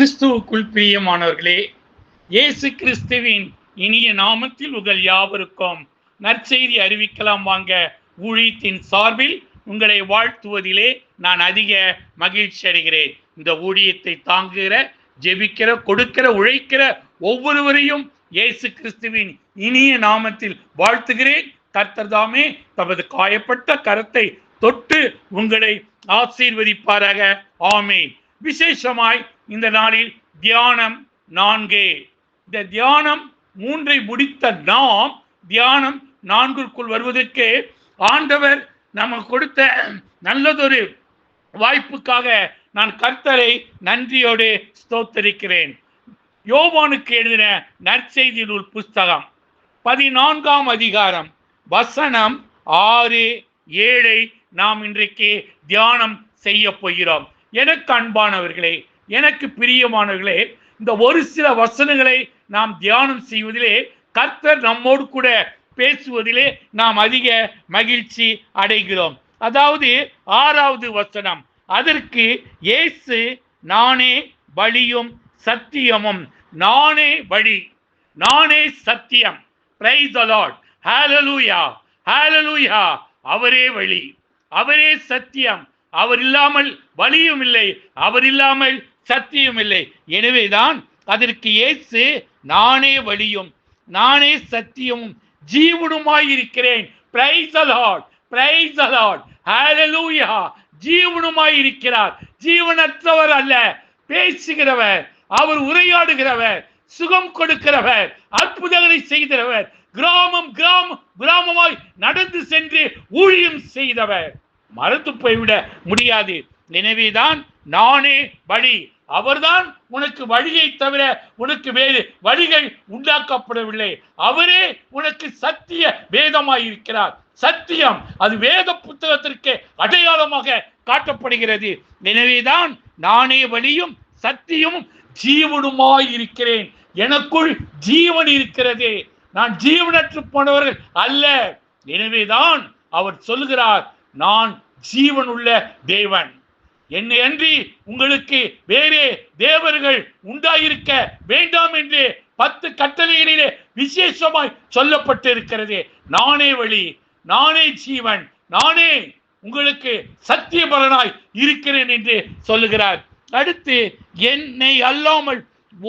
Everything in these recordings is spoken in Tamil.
கிறிஸ்துவுக்குள் பிரியமானவர்களே இயேசு கிறிஸ்துவின் இனிய நாமத்தில் உங்கள் யாவருக்கும் நற்செய்தி அறிவிக்கலாம் வாங்க ஊழியத்தின் சார்பில் உங்களை வாழ்த்துவதிலே நான் அதிக மகிழ்ச்சி அடைகிறேன். இந்த ஊழியத்தை தாங்குகிற ஜெபிக்கிற கொடுக்கிற உழைக்கிற ஒவ்வொருவரையும் இயேசு கிறிஸ்துவின் இனிய நாமத்தில் வாழ்த்துகிறேன். கர்த்தர் தாமே தமது காயப்பட்ட கரத்தை தொட்டு உங்களை ஆசீர்வதிப்பாராக. ஆமேன். விசேஷமாய் இந்த நாளில் தியானம் நான்கே. இந்த தியானம் மூன்றை முடித்த நாம் தியானம் நான்கிற்குள் வருவதற்கு ஆண்டவர் நமக்கு கொடுத்த நல்லதொரு வாய்ப்புக்காக நான் கர்த்தரை நன்றியோடு ஸ்தோத்தரிக்கிறேன். யோவானுக்கு எழுதின நற்செய்தி நூல் புஸ்தகம் பதினான்காம் அதிகாரம் வசனம் ஆறு ஏழை நாம் இன்றைக்கு தியானம் செய்ய போகிறோம். எனக்கு அன்பானவர்களே எனக்கு பிரியமானவர்களே இந்த ஒரு சில வசனங்களை நாம் தியானம் செய்வதிலே கர்த்தர் நம்மோடு கூட பேசுவதிலே நாம் அதிக மகிழ்ச்சி அடைகிறோம். அதாவது ஆறாவது வசனம் அதற்கு இயேசு நானே வழியும் சத்தியமும் நானே வழி நானே சத்தியம். பிரைஸ் தி லார்ட் ஹalleluya அவரே வழி அவரே சத்தியம். அவர் இல்லாமல் வழியும் இல்லை. அவர் இல்லாமல் சத்தியம் இல்லை. எனவேதான் அதற்கு ஏசு நானே வழியும் நானே சத்தியமும் ஜீவனுமாயிருக்கிறேன். பிரைஸ் தி பிரைஸ் தி ஹalleluya ஜீவனுமாய் இருக்கிறார் ஜீவனற்றவர் அல்ல பேசுகிறவர் அவர் உரையாடுகிறவர் சுகம் கொடுக்கிறவர் அற்புதங்களை செய்கிறவர் கிராமம் கிராமம் கிராமமாய் நடந்து சென்று ஊழியம் செய்தவர். மறந்து போய்விட முடியாது. எனவேதான் நானே வழி அவர்தான் உனக்கு வழியை தவிர உனக்கு வேறு வழிகள் உண்டாக்கப்படவில்லை. அவரே உனக்கு சத்திய வேதமாய் இருக்கிறார் சத்தியம் அது வேத புத்தகத்திற்கு அடையாளமாக காட்டப்படுகிறது. எனவேதான் நானே வழியும் சத்தியமும் ஜீவனுமாய் இருக்கிறேன் எனக்குள் ஜீவன் இருக்கிறது. நான் ஜீவனற்று போனவர்கள் அல்ல. எனவேதான் அவர் சொல்லுகிறார் நான் ஜீவனுள்ள தேவன். என்னை அன்றி உங்களுக்கு வேறே தேவர்கள் உண்டாயிருக்க வேண்டாம் என்று பத்து கட்டளைகளிலே விசேஷமாய் சொல்லப்பட்டிருக்கிறது. நானே வழி நானே ஜீவன் நானே உங்களுக்கு சத்திய பலனாய் இருக்கிறேன் என்று சொல்லுகிறார். அடுத்து என்னை அல்லாமல்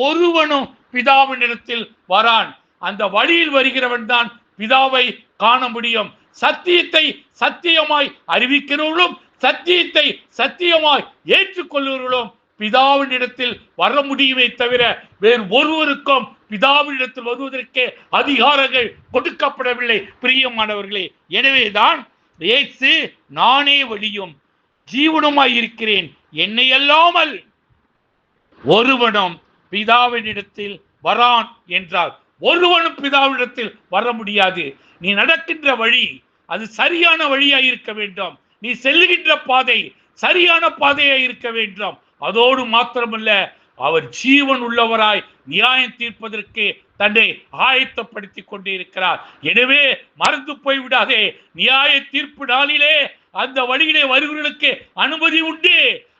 ஒருவனும் பிதாவினிடத்தில் வரான். அந்த வழியில் வருகிறவன் தான் பிதாவை காண முடியும். சத்தியத்தை சத்தியமாய் அறிவிக்கிறவர்களும் சத்தியத்தை சத்தியமாய் ஏற்றுக்கொள்ளுவர்களும் பிதாவினிடத்தில் வர முடியுமே தவிர வேறு ஒருவருக்கும் பிதாவினிடத்தில் வருவதற்கு அதிகாரங்கள் கொடுக்கப்படவில்லை. பிரியமானவர்களே எனவேதான் இயேசு நானே வழியும் ஜீவனுமாய் இருக்கிறேன். என்னை அல்லாமல் ஒருவனும் பிதாவினிடத்தில் வரான் என்றார் ஒருவனும் பிதாவினிடத்தில் வர முடியாது. நீ நடக்கின்ற வழி அது சரியான வழியாய் இருக்க வேண்டும். நீ செல்லுகின்ற பாதை சரியான பாதையா இருக்க வேண்டும். அதோடு மாத்திரமல்ல அவர் ஜீவன் உள்ளவராய் நியாயம் தீர்ப்பதற்கு தன்னை ஆயத்தப்படுத்திக் கொண்டே இருக்கிறார் எனவே மறந்து போய்விடாதே நியாய தீர்ப்பு நாளிலே அந்த வழியிலே வருவர்களுக்கு அனுமதி உண்டு.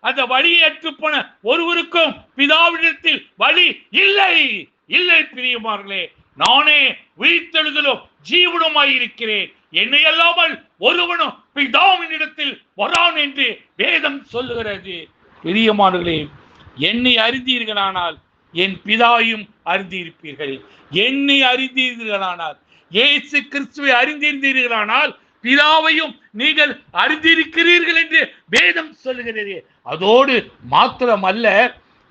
அந்த வழியை அற்றுப்போன ஒருவருக்கும் பிதாவிடத்தில் வழி இல்லை. இல்லை பிரியமார்களே நானே உயிர்த்தெழுதலும் ஜீவனுமாய் இருக்கிறேன். என்னை அல்லாமல் ஒருவனும் பிதாவினிடத்தில் வரான் என்று வேதம் சொல்லுகிறது. பிரியமானர்களே என்னை அறிந்தீர்களானால் என் பிதாயும் அறிந்திருப்பீர்கள். என்னை அறிந்தீர்களானால் இயேசு கிறிஸ்துவை அறிந்திருந்தீர்களானால் பிதாவையும் நீங்கள் அறிந்திருக்கிறீர்கள் என்று வேதம் சொல்லுகிறது. அதோடு மாத்திரமல்ல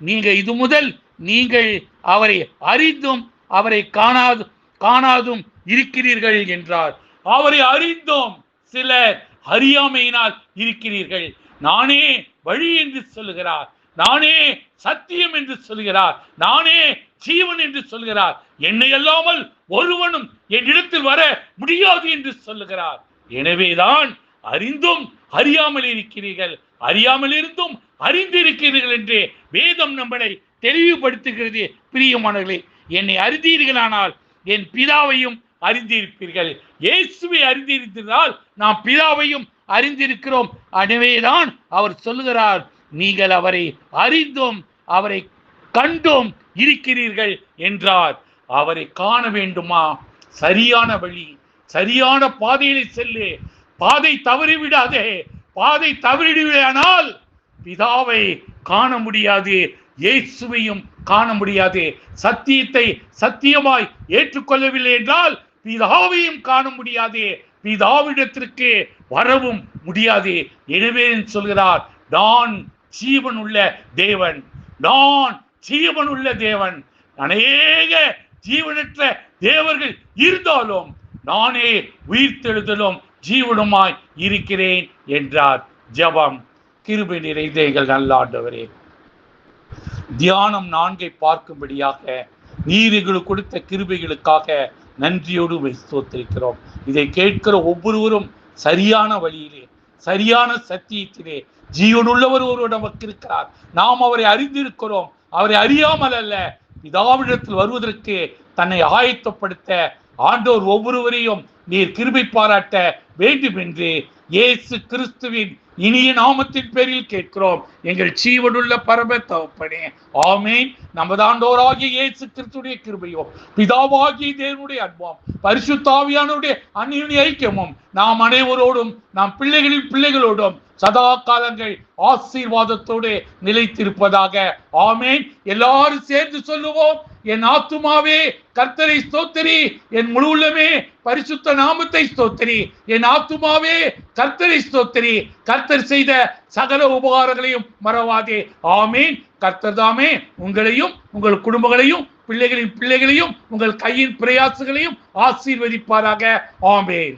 நீங்க இது முதல் நீங்கள் அவரை அறிந்தும் அவரை காணாது காணாதும் இருக்கிறீர்கள் என்றார். அவரை அறிந்தோம். சிலர் அறியாமையினால் இருக்கிறீர்கள். நானே வழி என்று சொல்லுகிறார். நானே சத்தியம் என்று சொல்கிறார் நானே ஜீவன் என்று சொல்கிறார் என்னை அல்லாமல் ஒருவனும் என்னிடத்தில் வர முடியாது என்று சொல்லுகிறார். எனவேதான் அறிந்தும் அறியாமல் இருக்கிறீர்கள். அறியாமல் இருந்தும் அறிந்திருக்கிறீர்கள் என்று வேதம் நம்மளை தெளிவுபடுத்துகிறது. பிரியமானவர்களே என்னை அறிந்தீர்களானால் என் பிதாவையும் அறிந்திருப்பீர்கள். இயேசுவை அறிந்திருந்தால் நாம் பிதாவையும் அறிந்திருக்கிறோம். எனவேதான் அவர் சொல்லுகிறார் நீங்கள் அவரை அறிந்தும் அவரை கண்டும் இருக்கிறீர்கள் என்றார். அவரை காண வேண்டுமா? சரியான வழி சரியான பாதையிலே செல்லு. பாதை தவறிவிடாதே. பாதை தவறிவிடானால் பிதாவை காண முடியாது இயேசுவையும் காண முடியாது. சத்தியத்தை சத்தியமாய் ஏற்றுக்கொள்ளவில்லை என்றால் பிதாவையும் காண முடியாதே. பிதாவிடத்திற்கு வரவும் முடியாது. எனவே சொல்கிறார் நான் ஜீவன் உள்ள தேவன். நான் ஜீவன் உள்ள தேவன். அநேக ஜீவனற்ற தேவர்கள் இருந்தாலும் நானே உயிர்த்தெழுதலும் ஜீவனுமாய் இருக்கிறேன் என்றார். ஜெபம். கிருபை நிறைந்த எங்கள் நல்ல ஆண்டவரே. தியானம் நான்கை பார்க்கும்படியாக நீர் எங்களுக்கு கொடுத்த கிருபைகளுக்காக நன்றியோடு ஸ்தோத்திருக்கிறோம். இதை கேட்கிற ஒவ்வொருவரும் சரியான வழியிலே சரியான சத்தியத்திலே ஜீவனுள்ளவர் ஒருவர் நமக்கு இருக்கிறார். நாம் அவரை அறிந்திருக்கிறோம். அவரை அறியாமல் அல்ல பிதாவிடத்தில் வருவதற்கு தன்னை ஆயத்தப்படுத்த ஆண்டோர் ஒவ்வொருவரையும் நீர் கிருபை பாராட்ட வேண்டும் என்று இயேசு கிறிஸ்துவின் இனிய நாமத்தின் பேரில் கேட்கிறோம். எங்கள் சீவனுள்ள பரம தகப்பனே ஆமேன். நமது ஆண்டோராகிய இயேசு கிறிஸ்துடைய கிருபையோ பிதாவாகிய தேவனுடைய அன்பம் பரிசுத்தாவியானுடைய அந்நிய ஐக்கியமும் நாம் அனைவரோடும் நாம் பிள்ளைகளின் பிள்ளைகளோடும் சதா காலங்கள் ஆசீர்வாதத்தோடு நிலைத்திருப்பதாக ஆமேன். எல்லாரும் சேர்ந்து சொல்லுவோம் என் ஆத்துமாவே கர்த்தரை ஸ்தோத்தரி. என் முழு உள்ளமே பரிசுத்த நாமத்தை ஸ்தோத்தரி. என் ஆத்துமாவே கர்த்தரை ஸ்தோத்தரி. கர்த்தர் செய்த சகல உபகாரங்களையும் மறவாதே. ஆமீன். கர்த்தர் தாமே உங்களையும் உங்கள் குடும்பங்களையும் பிள்ளைகளின் பிள்ளைகளையும் உங்கள் கையின் பிரயாசங்களையும் ஆசீர்வதிப்பாராக. ஆமேன்.